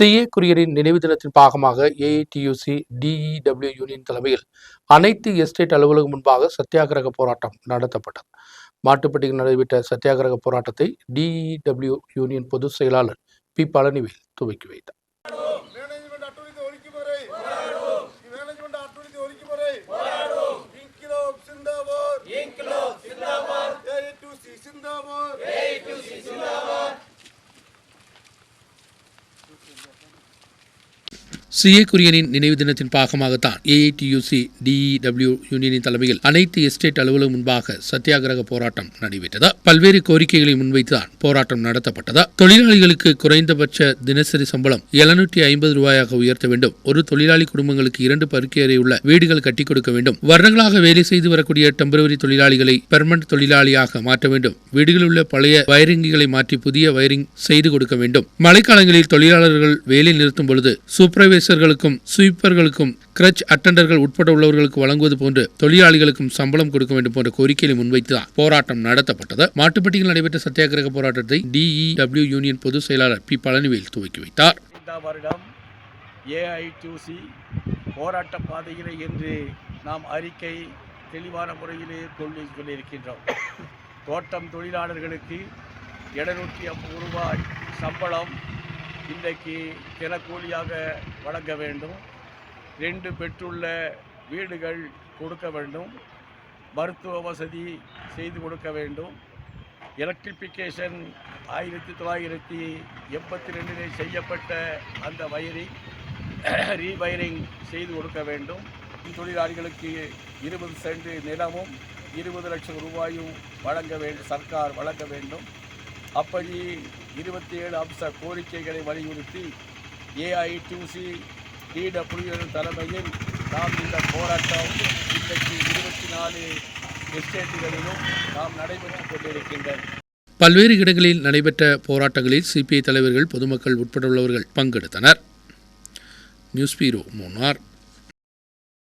CA குரியரின் நினைவு தினத்தின் பாகமாக ஏஐடியூசி டிஇடபிள்யூ யூனியன் தலைமையில் அனைத்து எஸ்டேட் அலுவலகம் முன்பாக சத்தியாகிரக போராட்டம் நடத்தப்பட்டது. மாட்டுப்பட்டியில் நடைபெற்ற சத்தியாகிரக போராட்டத்தை டிஇடபிள்யூ யூனியன் பொதுச் செயலாளர் பி. பழனிவேல் துவக்கி வைத்தார். சிஏ குரியனின் நினைவு தினத்தின் பாகமாகத்தான் ஏஐடியூசி டிஇடபிள்யூ யூனியனின் தலைமையில் அனைத்து எஸ்டேட் அலுவலகம் முன்பாக சத்தியாகிரக போராட்டம் நடைபெற்றது. பல்வேறு கோரிக்கைகளை முன்வைத்துதான் போராட்டம் நடத்தப்பட்டது. தொழிலாளிகளுக்கு குறைந்தபட்ச தினசரி சம்பளம் எழுநூற்றி ஐம்பது ரூபாயாக உயர்த்த வேண்டும். ஒரு தொழிலாளி குடும்பங்களுக்கு இரண்டு பருக்கையறை உள்ள வீடுகள் கட்டிக் கொடுக்க வேண்டும். வருடங்களாக வேலை செய்து வரக்கூடிய டெம்பரவரி தொழிலாளிகளை பெர்மனன்ட் தொழிலாளியாக மாற்ற வேண்டும். வீடுகளில் உள்ள பழைய வயரிங்குகளை மாற்றி புதிய வயரிங் செய்து கொடுக்க வேண்டும். மழைக்காலங்களில் தொழிலாளர்கள் வேலை நிறுத்தும் பொழுது சூப்பர்வைசர்களுக்கும் ஸ்வீப்பர்களுக்கும் கிரச் அட்டண்டர்கள் உட்பட உள்ளவர்களுக்கு வழங்குவது போன்று தொழிலாளிகளுக்கும் சம்பளம் கொடுக்க வேண்டும் போன்ற கோரிக்கைகளை முன்வைத்துதான் போராட்டம் நடத்தப்பட்டது. மாட்டுப்பட்டியில் நடைபெற்ற சத்தியாகிரக போராட்டத்தை டிஇடபிள்யூ யூனியன் பொதுச் செயலாளர் பி. பழனிவேல் துவக்கி வைத்தார். வருடம் ஏஐடியூசி போராட்ட பாதையிலே என்று நாம் அறிக்கை தெளிவான முறையிலே சொல்லி சொல்லியிருக்கின்றோம். தோட்டம் தொழிலாளர்களுக்கு எழுநூற்றி ஐம்பது ரூபாய் சம்பளம் இன்றைக்கு தினக்கூலியாக வழங்க வேண்டும். ரெண்டு பெற்றுள்ள வீடுகள் கொடுக்க வேண்டும். மருத்துவ வசதி செய்து கொடுக்க வேண்டும். எலக்ட்ரிஃபிகேஷன் ஆயிரத்தி தொள்ளாயிரத்தி எண்பத்தி ரெண்டில் செய்யப்பட்ட அந்த வயரிங் ரீவயரிங் செய்து கொடுக்க வேண்டும். தொழிலாளிகளுக்கு இருபது சென்ட் நிலமும் இருபது லட்சம் ரூபாயும் வழங்க வேண்டும் சர்க்கார் வழங்க வேண்டும். அப்படி இருபத்தி ஏழு அம்ச கோரிக்கைகளை வலியுறுத்தி ஏஐடியூசி டிடபிள்யூ தலைமையில் நாம் இந்த போராட்டம் இன்றைக்கு இருபத்தி நாலு எஸ்டேட்டுகளிலும் நாம் நடைபெற்றுக் கொண்டிருக்கின்றன பல்வேறு இடங்களில் நடைபெற்ற போராட்டங்களில் சிபிஐ தலைவர்கள் பொதுமக்கள் உட்பட உள்ளவர்கள் பங்கெடுத்தனர். நியூஸ் பீரோ மூணார்.